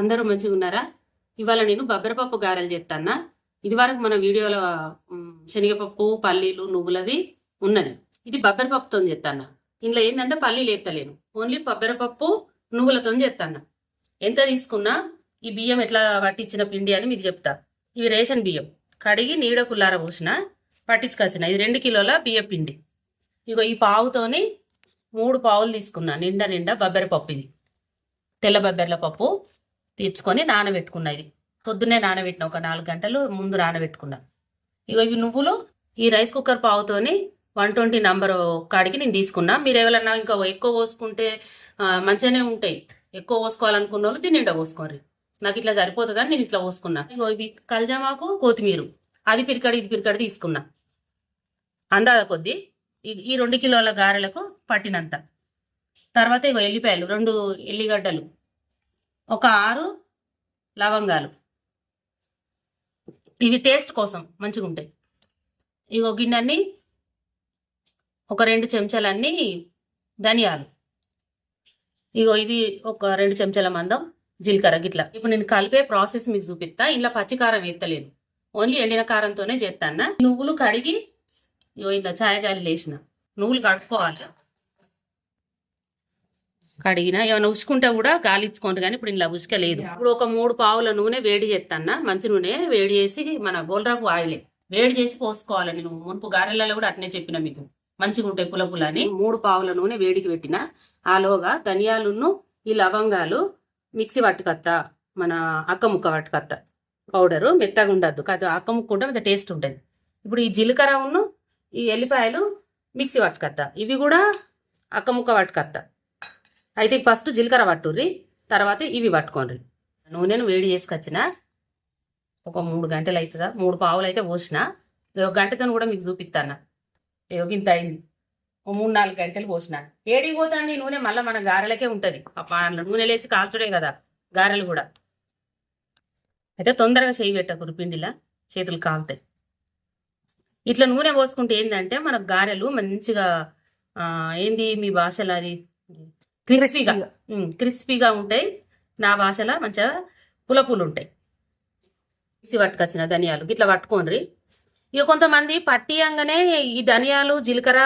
అందరూ మంచిగా ఉన్నారా? ఇవాళ నేను బబ్బరపప్పు గారెలు చేస్తానా ఇది వరకు మన వీడియోలో శనగపప్పు పల్లీలు నువ్వులది ఉన్నది. ఇది బబ్బరపప్పుతో చేస్తాను ఇందులో ఏంటంటే పల్లీలు ఎత్తలేను ఓన్లీ బబ్బరపప్పు నువ్వులతో చేస్తాను ఎంత తీసుకున్నా ఈ బియ్యం ఎట్లా పట్టించిన పిండి అని మీకు చెప్తా. ఇవి రేషన్ బియ్యం. కడిగి నీడ కుల్లార పోసిన పట్టించుకొచ్చిన. ఇది రెండు కిలోల బియ్యం పిండి. ఇగో ఈ పావుతోని మూడు పావులు తీసుకున్నా. నిండా నిండా బబ్బెరపప్పు ఇది. తెల్ల బబ్బెర్ల పప్పు తీర్చుకొని నానబెట్టుకున్నా ఇది పొద్దున్నే నానబెట్టిన ఒక నాలుగు గంటలు ముందు నానబెట్టుకున్నా. ఇగో ఇవి నువ్వులు ఈ రైస్ కుక్కర్ పావుతోని వన్ ట్వంటీ నంబర్ కాడికి నేను తీసుకున్నా. మీరు ఎవరన్నా ఇంకా ఎక్కువ పోసుకుంటే మంచిగానే ఉంటాయి. ఎక్కువ పోసుకోవాలనుకున్న వాళ్ళు దీన్ని పోసుకోరు నాకు ఇట్లా సరిపోతుందని నేను ఇట్లా పోసుకున్నా. ఇగో ఇవి కల్జామాకు కొత్తిమీర. అది పిరికడి ఇది పిరికడి తీసుకున్నా. అందాద కొద్దీ ఈ- ఈ రెండు కిలోల గారెలకు పట్టినంత. తర్వాత ఇగో ఎల్లిపాయలు రెండు ఎల్లిగడ్డలు. ఒక ఆరు లవంగాలు. ఇవి టేస్ట్ కోసం మంచిగా ఉంటాయి ఇగో గిన్నెన్ని ఒక రెండు చెంచాలన్నీ ధనియాలు. ఇగో ఇది ఒక రెండు చెంచాల మందం జీలకర్ర గిట్లా. ఇప్పుడు నేను కలిపే ప్రాసెస్ మీకు చూపిస్తా ఇలా పచ్చికారం ఎత్తలేను ఓన్లీ ఎండిన కారంతోనే చేస్తాను నువ్వులు కడిగి ఇగో ఇలా ఛాయగాయలు లేచిన నువ్వులు కడుక్కోవాలి. కడిగిన ఏమైనా ఉసుకుంటే కూడా గాలిచ్చుకోండి కానీ ఇప్పుడు ఇలా ఉసుకలేదు. ఇప్పుడు ఒక మూడు పావుల నూనె వేడి చేస్తాను మంచి నూనె వేడి చేసి మన గోల్రాపు ఆయిలే. వేడి చేసి పోసుకోవాలి నేను మునుపు గారెలలో కూడా అట్నే చెప్పిన మీకు. మంచిగా ఉంటాయి పుల మూడు పావుల నూనె వేడికి పెట్టిన ఆలోగా ధనియాలును ఈ లవంగాలు మిక్సీ పట్టుకత్త మన అక్క ముక్క పట్టుకత్త పౌడరు మెత్తగా ఉండద్దు. కాదు అక్క ముక్క ఉంటే కొంచెం టేస్ట్ ఉంటుంది. ఇప్పుడు ఈ జీలకర్ర ఉన్ను ఈ ఎల్లిపాయలు మిక్సీ పట్టుకత్త. ఇవి కూడా అక్క ముక్క పట్టుకత్త. అయితే ఫస్ట్ జీలకర్ర పట్టుర్రి తర్వాత ఇవి పట్టుకోండి నూనెను వేడి చేసుకొచ్చిన ఒక మూడు గంటలు అవుతుందా మూడు పావులు అయితే పోసిన ఒక గంటతో కూడా మీకు చూపిస్తాను ఇంత అయింది. ఓ మూడు నాలుగు గంటలు పోసిన. ఏడికి పోతాండి నూనె మళ్ళీ మన గారెలకే ఉంటుంది. నూనె లేసి కాల్చుడే కదా గారెలు కూడా. అయితే తొందరగా చేయి పెట్టకూరు పిండిలా చేతులు కాలుతాయి. ఇట్లా నూనె పోసుకుంటే ఏంటంటే మన గారెలు మంచిగా ఏంది మీ భాషలో అది? క్రిస్పీగా. క్రిస్పీగా. ఉంటాయి. నా భాషలో మంచిగా పులపులు ఉంటాయి మిక్సీ పట్టుకొచ్చిన ధనియాలు. ఇట్లా పట్టుకోండి ఇక కొంతమంది పట్టియంగానే ఈ ధనియాలు జీలకర్ర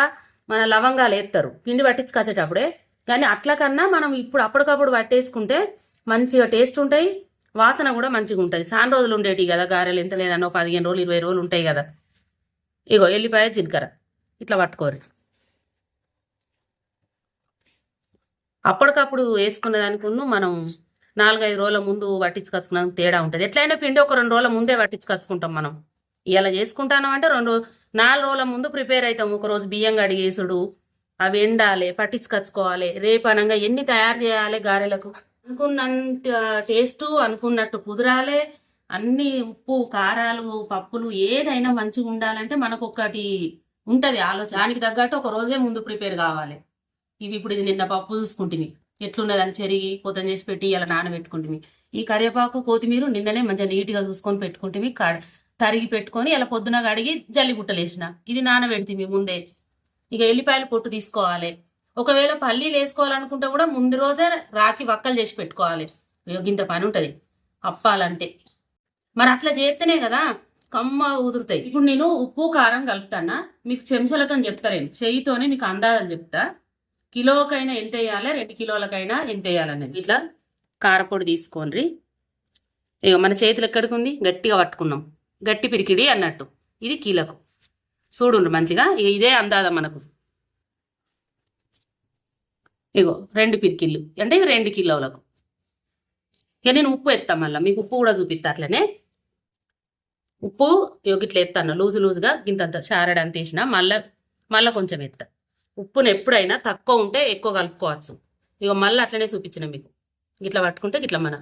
మన లవంగాలు వేస్తారు పిండి పట్టించుకొచ్చేటప్పుడే. కానీ అట్ల కన్నా మనం ఇప్పుడు అప్పటికప్పుడు పట్టేసుకుంటే మంచిగా టేస్ట్ ఉంటాయి. వాసన కూడా మంచిగా ఉంటుంది చాలా రోజులు ఉండేటి కదా. గారెలు ఎంత లేదన్నా పదిహేను రోజులు ఇరవై రోజులు ఉంటాయి కదా. ఇగో ఎల్లిపాయ జీలకర్ర. ఇట్లా పట్టుకోరు అప్పటికప్పుడు వేసుకునే దానికును మనం నాలుగైదు రోజుల ముందు పట్టించుకొచ్చుకున్నాక తేడా ఉంటుంది. ఎట్లయినా పిండి ఒక రెండు రోజుల ముందే పట్టించుకొచ్చుకుంటాం మనం. ఇలా చేసుకుంటాను అంటే రెండు నాలుగు రోజుల ముందు ప్రిపేర్ అవుతాం ఒక రోజు బియ్యం కడిగేసుడు అవి ఎండాలి పట్టించుకొచ్చుకోవాలి రేపు అనగా ఎన్ని తయారు చేయాలి గారెలకు. అనుకున్నంత టేస్ట్ అనుకున్నట్టు కుదరాలి. అన్ని ఉప్పు కారాలు పప్పులు ఏదైనా మంచిగా ఉండాలంటే మనకు ఒకటి ఉంటుంది ఆలోచన. దానికి తగ్గట్టు ఒక రోజే ముందు ప్రిపేర్ కావాలి. ఇవి ఇప్పుడు ఇది నిన్న పప్పు చూసుకుంటుంది ఎట్లున్నదని చెరిగి పొద్దున చేసి పెట్టి ఇలా నానబెట్టుకుంటుంది ఈ కరివేపాకు కొత్తిమీర నిన్ననే మంచిగా నీట్గా చూసుకొని పెట్టుకుంటుంది తరిగి పెట్టుకొని ఇలా పొద్దున కడిగి జల్లి బుట్టలేసిన ఇది నానబెడుతుంది ముందే. ఇక ఎల్లిపాయలు పొట్టు తీసుకోవాలి. ఒకవేళ పల్లీలు వేసుకోవాలనుకుంటే కూడా ముందు రోజే రాకి వక్కలు చేసి పెట్టుకోవాలి. ఇగో ఇంత పని ఉంటుంది. అప్పాలంటే. మరి అట్లా చేస్తేనే కదా కమ్మ ఉదురుతాయి ఇప్పుడు నేను ఉప్పు కారం కలుపుతానా? మీకు చెంచాలతో చెప్తారేం చెయ్యితోనే మీకు అందాజాలు చెప్తా. కిలోకైనా ఎంత వేయాలా? రెండు కిలోలకైనా ఎంత వేయాలనేది ఇట్లా కారపొడి తీసుకోండి ఇక మన చేతులు ఎక్కడికి ఉంది? గట్టిగా పట్టుకున్నాం. గట్టి పిరికిడి అన్నట్టు. ఇది కీలకు. చూడుండ్రు మంచిగా. ఇక ఇదే అందాద మనకు. ఇగో రెండు పిరికిళ్ళు. అంటే ఇవి రెండు కిలోలకు. ఇక నేను ఉప్పు ఎత్తా మళ్ళీ. మీకు ఉప్పు కూడా చూపిస్తా అట్లనే. ఉప్పు ఇగో ఇట్లా ఎత్తాను లూజు లూజుగా గింతంత చారడానికి తీసిన మళ్ళీ మళ్ళీ కొంచెం ఎత్తా ఉప్పును ఎప్పుడైనా తక్కువ ఉంటే ఎక్కువ కలుపుకోవచ్చు. ఇక మళ్ళీ అట్లనే చూపించిన మీకు. ఇట్లా పట్టుకుంటే ఇట్లా మన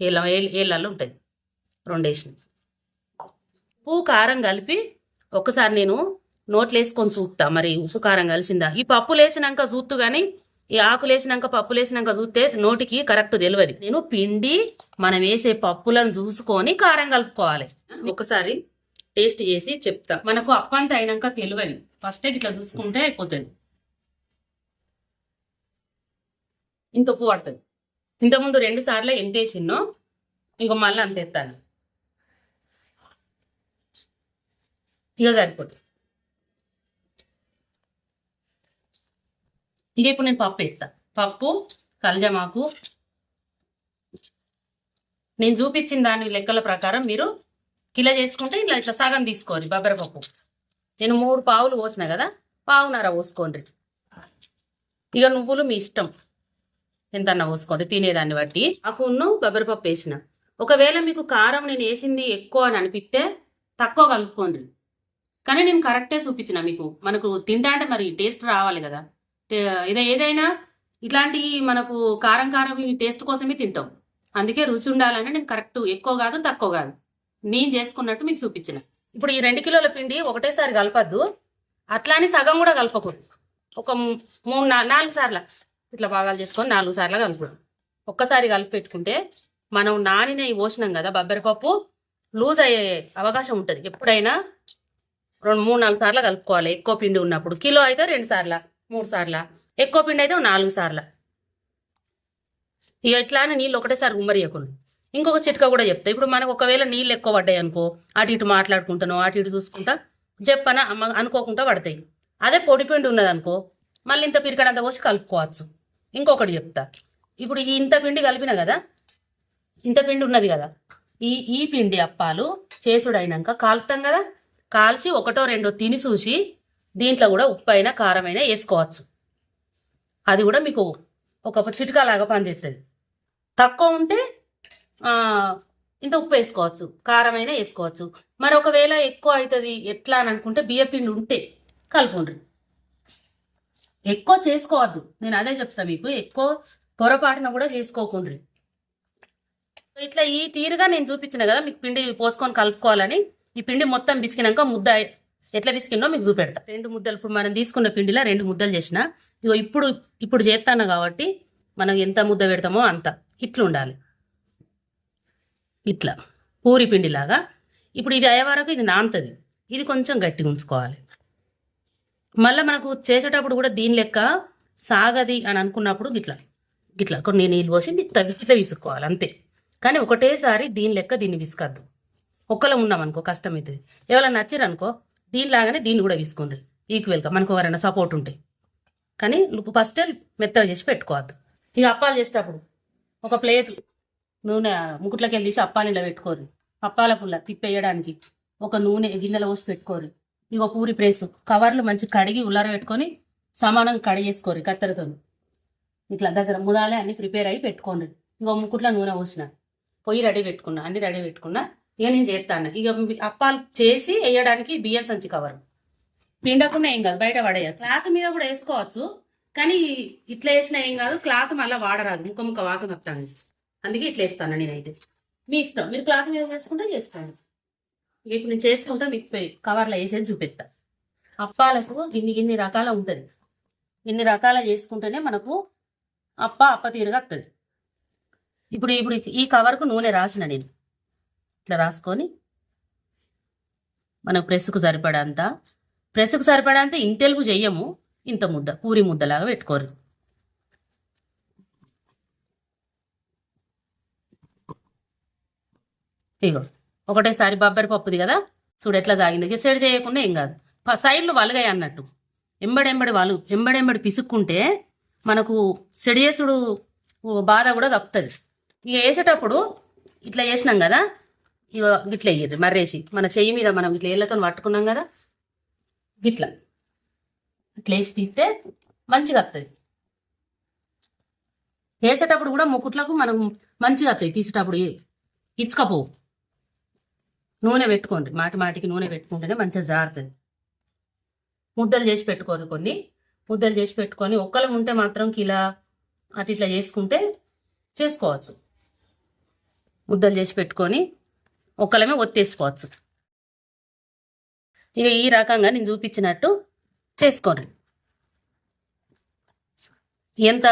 ఏళ్ళ ఏళ్ళల్లో ఉంటుంది రెండేసిన ఉప్పు కారం కలిపి ఒకసారి నేను నోట్లు వేసుకొని చూపుతా మరి ఉప్పు కారం కలిసిందా? ఈ పప్పులు వేసినాక చూత్తు కానీ ఈ ఆకులు వేసినాక పప్పులు వేసినాక చూస్తే నోటికి కరెక్ట్ తెలియదు నేను పిండి మనం వేసే పప్పులను చూసుకొని కారం కలుపుకోవాలి. ఒకసారి టేస్ట్ చేసి చెప్తా. మనకు అప్పంత అయినాక తెలియదు ఫస్టే ఇట్లా చూసుకుంటే అయిపోతుంది. ఇంత ఉప్పు పడుతుంది. ఇంతకుముందు రెండు సార్లు ఎంటేసిన్నో ఇక మళ్ళీ అంత ఎత్తాను ఇక సరిపోతుంది. ఇక ఇప్పుడు నేను పప్పు ఎత్తా. పప్పు కలజమాకు. నేను చూపించిన దాని లెక్కల ప్రకారం మీరు కిలో చేసుకుంటే ఇట్లా ఇట్లా సగం తీసుకోవాలి బబ్బరపప్పు నేను మూడు పావులు పోసిన కదా పావునర పోసుకోండి. ఇక నువ్వులు మీ ఇష్టం. ఎంతన్నా పోసుకోండి తినేదాన్ని బట్టి. అకును కొబ్బరి పప్పు వేసిన. ఒకవేళ మీకు కారం నేను వేసింది ఎక్కువ అని అనిపిస్తే తక్కువ కలుపుకోండి. కానీ నేను కరెక్టే చూపించిన మీకు. మనకు తింటా అంటే మరి టేస్ట్ రావాలి కదా. ఇదే ఏదైనా ఇట్లాంటి మనకు కారం కారం టేస్ట్ కోసమే తింటాం. అందుకే రుచి ఉండాలని నేను కరెక్ట్ ఎక్కువ కాదు తక్కువ కాదు. నేను చేసుకున్నట్టు మీకు చూపించిన. ఇప్పుడు ఈ రెండు కిలోల పిండి ఒకటేసారి కలపద్దు. అట్లా అని సగం కూడా కలపకూడదు. ఒక మూడు నాలుగు సార్లు. ఇట్లా భాగాలు చేసుకొని నాలుగు సార్లు కలుపుకోండి ఒక్కసారి కలిపి పెట్టుకుంటే మనం నానిన పోసినాం కదా బబ్బెరపప్పు లూజ్ అయ్యే అవకాశం ఉంటుంది. ఎప్పుడైనా రెండు మూడు నాలుగు సార్లు కలుపుకోవాలి. ఎక్కువ పిండి ఉన్నప్పుడు కిలో అయితే రెండు సార్ల మూడు సార్ల ఎక్కువ పిండి అయితే నాలుగు సార్ల. ఇక ఇట్లా అని నీళ్ళు ఒకటేసారి ఉమ్మరియకుండా ఇంకొక చిట్కా కూడా చెప్తా. ఇప్పుడు మనకు ఒకవేళ నీళ్ళు ఎక్కువ పడ్డాయి అనుకో అటు ఇటు మాట్లాడుకుంటాను అటు ఇటు చూసుకుంటా చెప్పన అమ్మ అనుకోకుండా పడతాయి. అదే పొడి పిండి ఉన్నది అనుకో మళ్ళీ ఇంత పిరికడంతా పోసి కలుపుకోవచ్చు. ఇంకొకటి చెప్తా. ఇప్పుడు ఈ ఇంత పిండి కలిపిన కదా ఇంత పిండి ఉన్నది కదా ఈ ఈ పిండి అప్పాలు చేసుడైనాక కాలుతాం కదా కాల్చి ఒకటో రెండో తిని చూసి దీంట్లో కూడా ఉప్పు అయినా కారమైనా వేసుకోవచ్చు. అది కూడా మీకు ఒక చిటికా లాగా పనిచేస్తుంది తక్కువ ఉంటే ఇంత ఉప్పు వేసుకోవచ్చు కారమైనా వేసుకోవచ్చు. మరి ఒకవేళ ఎక్కువ అవుతుంది ఎట్లా అని అనుకుంటే బియ్య పిండి ఉంటే కలుపుండ్రి ఎక్కువ చేసుకోవద్దు. నేను అదే చెప్తా మీకు ఎక్కువ పొరపాటున కూడా చేసుకోకుండా ఇట్లా ఈ తీరుగా నేను చూపించిన కదా మీకు పిండి పోసుకొని కలుపుకోవాలని ఈ పిండి మొత్తం బిసికినాక ముద్ద ఎట్లా బిసికినో మీకు చూపెడతా. రెండు ముద్దలు ఇప్పుడు మనం తీసుకున్న పిండిలో రెండు ముద్దలు చేసిన ఇగో ఇప్పుడు ఇప్పుడు చేస్తాను కాబట్టి మనం ఎంత ముద్ద పెడతామో అంత ఇట్లా ఉండాలి. ఇట్లా పూరి పిండిలాగా. ఇప్పుడు ఇది అయ్యే వరకు ఇది నానుతుంది. ఇది కొంచెం గట్టిగా ఉంచుకోవాలి. మళ్ళీ మనకు చేసేటప్పుడు కూడా దీని లెక్క సాగది అని అనుకున్నప్పుడు గిట్లా గిట్లా కొన్ని నీళ్ళు పోసి ఇట్లా ఇట్లా విసుక్కోవాలి అంతే. కానీ ఒకటేసారి దీని లెక్క దీన్ని విసుకద్దు. ఒక్కలో ఉన్నాం అనుకో కష్టం అవుతుంది ఎవరైనా నచ్చిరనుకో దీనిలాగానే దీన్ని కూడా విసుకోండి ఈక్వల్గా మనకు ఎవరైనా సపోర్ట్ ఉంటే. కానీ నువ్వు ఫస్ట్ మెత్తగా చేసి పెట్టుకోవద్దు. ఇక అప్పాలు చేసేటప్పుడు ఒక ప్లేట్ నూనె ముకుట్లోకి వెళ్ళి తీసి అప్పాలు ఇలా పెట్టుకోరు అప్పాల పుల్ల తిప్పేయడానికి ఒక నూనె గిన్నెలో పోసి పెట్టుకోరు ఇగో పూరి ప్రేసు. కవర్లు మంచి కడిగి ఉల్లార పెట్టుకొని సమానంగా కడిగేసుకోరు కత్తెరతో ఇట్లా దగ్గర ముదాలే అన్ని ప్రిపేర్ అయ్యి పెట్టుకోండి. ఇగో ముక్కుట్లో నూనె పోసిన. పొయ్యి రెడీ పెట్టుకున్నా అన్ని రెడీ పెట్టుకున్నా. ఇక నేను చేస్తాను ఇక అప్పాలు చేసి వేయడానికి బియ్యం సంచి కవర్. పిండకుండా ఏం కాదు బయట పడేయచ్చు. క్లాత్ మీద కూడా వేసుకోవచ్చు కానీ ఇట్లా వేసినా ఏం కాదు క్లాత్ మళ్ళీ వాడరాదు. ముక్క ముక్క వాసన వస్తాను అందుకే ఇట్లా వేస్తాను నేనైతే. మీ ఇష్టం. మీరు క్లాత్ మీద వేసుకుంటే చేసుకోండి ఇప్పుడు నేను చేసుకుంటా మీకు కవర్లో వేసేది చూపిస్తా. అప్పాలకు ఇన్ని ఇన్ని రకాల ఉంటుంది. ఇన్ని రకాల చేసుకుంటేనే మనకు అప్ప అప్ప తీరుగా వస్తుంది ఇప్పుడు ఇప్పుడు ఈ కవర్కు నూనె రాసిన నేను. ఇట్లా రాసుకొని మనకు ప్రెస్కు సరిపడంత ప్రెస్కు సరిపడంత ఇంతెలుగు చెయ్యము ఇంత ముద్ద పూరి ముద్దలాగా పెట్టుకోరు. ఇగో. ఒకటేసారి బొబ్బరి పప్పుది కదా? చూడు ఎట్లా సాగింది. సెడి చేయకుండా ఏం కాదు. సైడ్లు వలగాయి అన్నట్టు. ఎంబడెంబడి వాళ్ళు ఎంబడెంబడి పిసుక్కుంటే మనకు సెడియేసుడు బాధ కూడా తప్పుతుంది. ఇక వేసేటప్పుడు ఇట్లా వేసినాం కదా? ఇక ఇట్లా వేయరు మర్రేసి. మన చెయ్యి మీద మనం ఇట్లా ఏళ్ళతో పట్టుకున్నాం కదా? ఇట్లా ఇట్లా వేసి తీస్తే మంచిగా వస్తుంది వేసేటప్పుడు కూడా ముక్కుట్లకు మనం మంచిగా వస్తాయి తీసేటప్పుడు ఇచ్చుకపోవు. నూనె పెట్టుకోండి. మాటి మాటికి నూనె పెట్టుకుంటేనే మంచిగా జారుతుంది. ముద్దలు చేసి పెట్టుకోరు కొన్ని. ముద్దలు చేసి పెట్టుకొని ఒక్కలం ఉంటే మాత్రం కిలా అటు ఇట్లా చేసుకుంటే చేసుకోవచ్చు. ముద్దలు చేసి పెట్టుకొని ఒక్కలమే ఒత్తేసుకోవచ్చు. ఇక ఈ రకంగా నేను చూపించినట్టు చేసుకోండి. ఎంత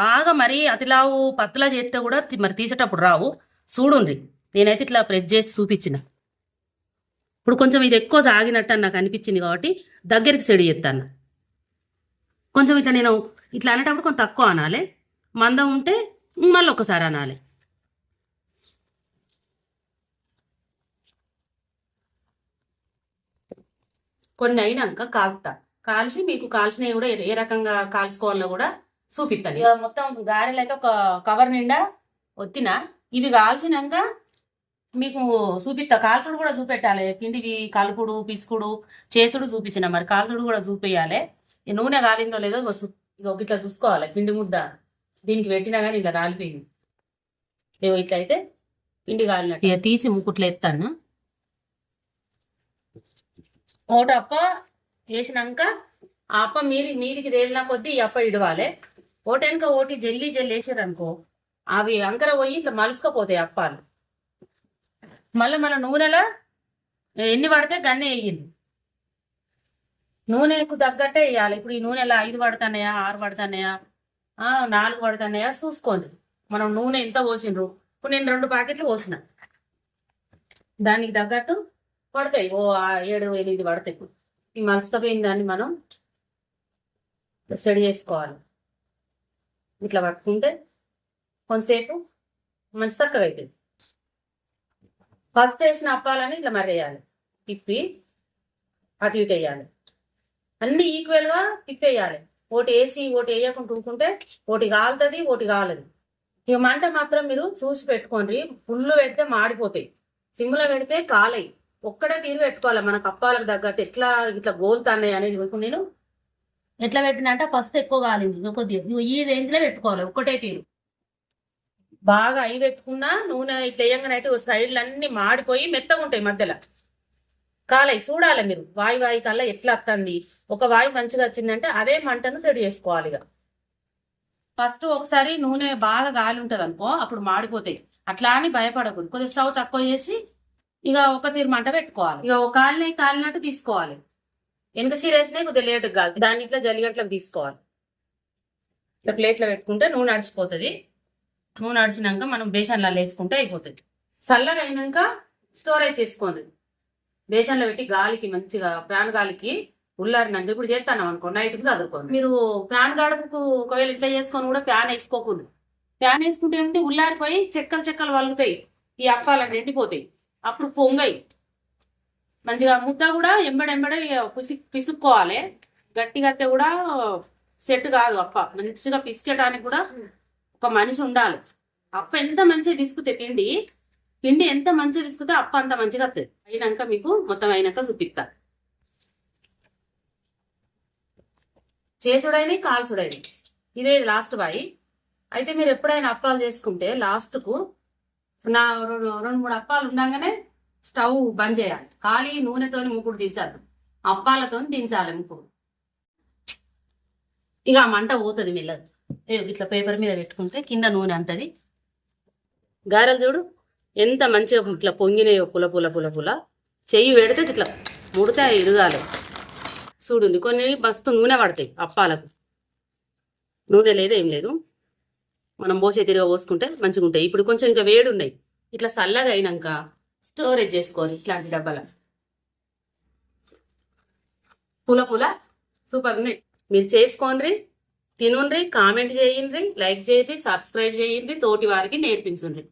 బాగా మరీ అతిలావు పత్తులా చేస్తే కూడా మరి తీసేటప్పుడు రావు. చూడుండ్రి నేనైతే ఇట్లా ప్రెస్ చేసి చూపించిన. ఇప్పుడు కొంచెం ఇది ఎక్కువ సాగినట్టు అని నాకు అనిపించింది కాబట్టి దగ్గరికి సెడి చేస్తాను కొంచెం ఇట్లా నేను ఇట్లా అనేటప్పుడు కొంచెం తక్కువ అనాలి. మందం ఉంటే మళ్ళీ ఒకసారి అనాలి. కొన్ని అయినాక కాలుతా. కాల్చి మీకు కాల్చినవి కూడా ఏ రకంగా కాల్చుకోవాలో కూడా చూపిస్తాను మొత్తం గారెలైతే ఒక కవర్ నిండా ఒత్తిన. ఇవి కాల్చినాక మీకు చూపిస్తా కాల్చుడు కూడా చూపెట్టాలి. పిండివి కలుపుడు పిసుకుడు చేసుడు చూపించిన మరి కాల్చుడు కూడా చూపించాలి ఈ నూనె కాలిందో లేదో ఇట్లా చూసుకోవాలి పిండి ముద్ద. దీనికి పెట్టినా కానీ ఇలా రాలిపోయింది. ఇగో ఇట్లా అయితే పిండి కాలినట్టు. ఇక తీసి ముక్కుట్లో ఎత్తాను ఒకటి అప్ప వేసినాక ఆ అప్ప మీది మీదికి తేలిన కొద్దీ ఈ అప్ప ఇడవాలి. ఒకటి వెనక ఒకటి జల్లి జల్లి వేసారు అనుకో అవి అంకర పోయి ఇట్లా మలుసుకపోతాయి అప్పాలు. మళ్ళీ మన నూనెలో ఎన్ని పడితే గన్నే వేయింది నూనెకు తగ్గట్టే వేయాలి. ఇప్పుడు ఈ నూనెలో ఐదు పడుతున్నాయా ఆరు పడుతున్నాయా నాలుగు పడుతున్నాయా చూసుకోండి. మనం నూనె ఎంత పోసిండ్రు. ఇప్పుడు నేను రెండు ప్యాకెట్లు పోసిన. దానికి తగ్గట్టు పడతాయి. ఓ ఏడు ఎనిమిది పడతాయి. ఈ మలుసుకపోయిన దాన్ని మనం సెడి చేసుకోవాలి. ఇట్లా పట్టుకుంటే కొంతసేపు మంచి చక్కగా అవుతుంది ఫస్ట్ వేసిన అప్పాలని ఇట్లా మరేయాలి తిప్పి అటు ఇటు వేయాలి. అన్ని ఈక్వల్గా తిప్పేయాలి. ఒకటి వేసి ఒకటి వేయకుండా ఊరుకుంటే ఒకటి కాలుతుంది ఒకటి కాలదు. ఇక మంట మాత్రం మీరు చూసి పెట్టుకోండి. పుల్లు పెడితే మాడిపోతాయి. సిమ్లో పెడితే కాలయి. ఒక్కడే తీరు పెట్టుకోవాలి? మన కప్పాలకు తగ్గట్టు ఎట్లా ఇట్లా గోలుతున్నాయి అనేది ఇప్పుడు నేను ఎట్లా పెట్టినంటే ఫస్ట్ ఎక్కువ కాలింది. కొద్దిగా. ఈ రేంజ్లో పెట్టుకోవాలి. ఒక్కటే తీరు. బాగా అయి పెట్టుకున్నా నూనె ఇట్లా వేయంగానైతే సైడ్లు అన్ని మాడిపోయి మెత్తగా ఉంటాయి మధ్యలో. కాలయి చూడాలి మీరు వాయి వాయి కల్లా ఎట్లా వస్తుంది ఒక వాయి మంచిగా వచ్చిందంటే అదే మంటను సెట్ చేసుకోవాలి ఇక. ఫస్ట్ ఒకసారి నూనె బాగా గాలి ఉంటుంది అనుకో అప్పుడు మాడిపోతాయి. అట్లా అని భయపడకూడదు. కొద్దిగా స్టవ్ తక్కువ చేసి ఇక ఒక తీరు మంట పెట్టుకోవాలి. ఇక ఒక కాలిన కాలినట్టు తీసుకోవాలి. వెనుక సీరేసినాయి కొద్దిగా లేటుగా కాదు దాన్ని ఇట్లా జల్లిగట్లకు తీసుకోవాలి. ఇట్లా ప్లేట్లో పెట్టుకుంటే నూనె అడిచిపోతుంది నూనె అడిచినాక మనం బేసన్లో వేసుకుంటే అయిపోతుంది. చల్లగా అయినాక స్టోరేజ్ చేసుకోండి. బేసన్లో పెట్టి గాలికి మంచిగా ఫ్యాన్ గాలికి ఉల్లారినాక ఇప్పుడు చేస్తాను అనుకో నైట్కి చదువుకోండి మీరు ఫ్యాన్ గడపకు ఒకవేళ ఇట్లా చేసుకొని కూడా ఫ్యాన్ వేసుకోకూడదు. ఫ్యాన్ వేసుకుంటే ఏమిటి? ఉల్లారిపోయి చెక్కలు చెక్కలు వలుగుతాయి. ఈ అప్పాలు ఎండిపోతాయి. అప్పుడు పొంగయి. మంచిగా ముద్ద కూడా ఎంబడెంబడే పిసి పిసుక్కోవాలి. గట్టిగా అయితే కూడా సెట్ కాదు అప్ప. మంచిగా పిసికేయడానికి కూడా ఒక మనిషి ఉండాలి. అప్ప ఎంత మంచిగా రిస్క్ పిండి పిండి ఎంత మంచి పిసుకుతే అప్ప అంత మంచిగా వస్తుంది. అయినాక మీకు మొత్తం అయినాక చూపిస్తా. చేసుడైన కాల్చుడైన ఇదే లాస్ట్ బాయి. అయితే మీరు ఎప్పుడైనా అప్పాలు చేసుకుంటే లాస్ట్కు నా రెండు రెండు మూడు అప్పాలు ఉండగానే స్టవ్ బంద్ చేయాలి. ఖాళీ నూనెతోని ముక్కుడు దించాలి. అప్పాలతో దించాలి ముక్కుడు ఇక ఆ మంట పోతుంది మెల్లగా ఇట్లా పేపర్ మీద పెట్టుకుంటే కింద నూనె అంటది. గారెలు చూడు ఎంత మంచిగా ఇట్లా పొంగినాయో పుల పుల పుల పుల. చెయ్యి పెడితే ఇట్లా ముడతాయి అవి ఇరగాలి. చూడండి కొన్ని మస్తు నూనె పడతాయి అప్పాలకు. నూనె లేదు ఏం లేదు. మనం పోసే తిరిగి పోసుకుంటే మంచిగా ఉంటాయి. ఇప్పుడు కొంచెం ఇంకా వేడి ఉన్నాయి. ఇట్లా చల్లగా అయినాక స్టోరేజ్ చేసుకోవాలి ఇట్లాంటి డబ్బాల. పుల పుల సూపర్ ఉన్నాయి. మీరు చేసుకోండి. తినుండ్రి కామెంట్ చేయండి లైక్ చేయండి సబ్స్క్రైబ్ చేయండి తోటి వారికి నేర్పించండి.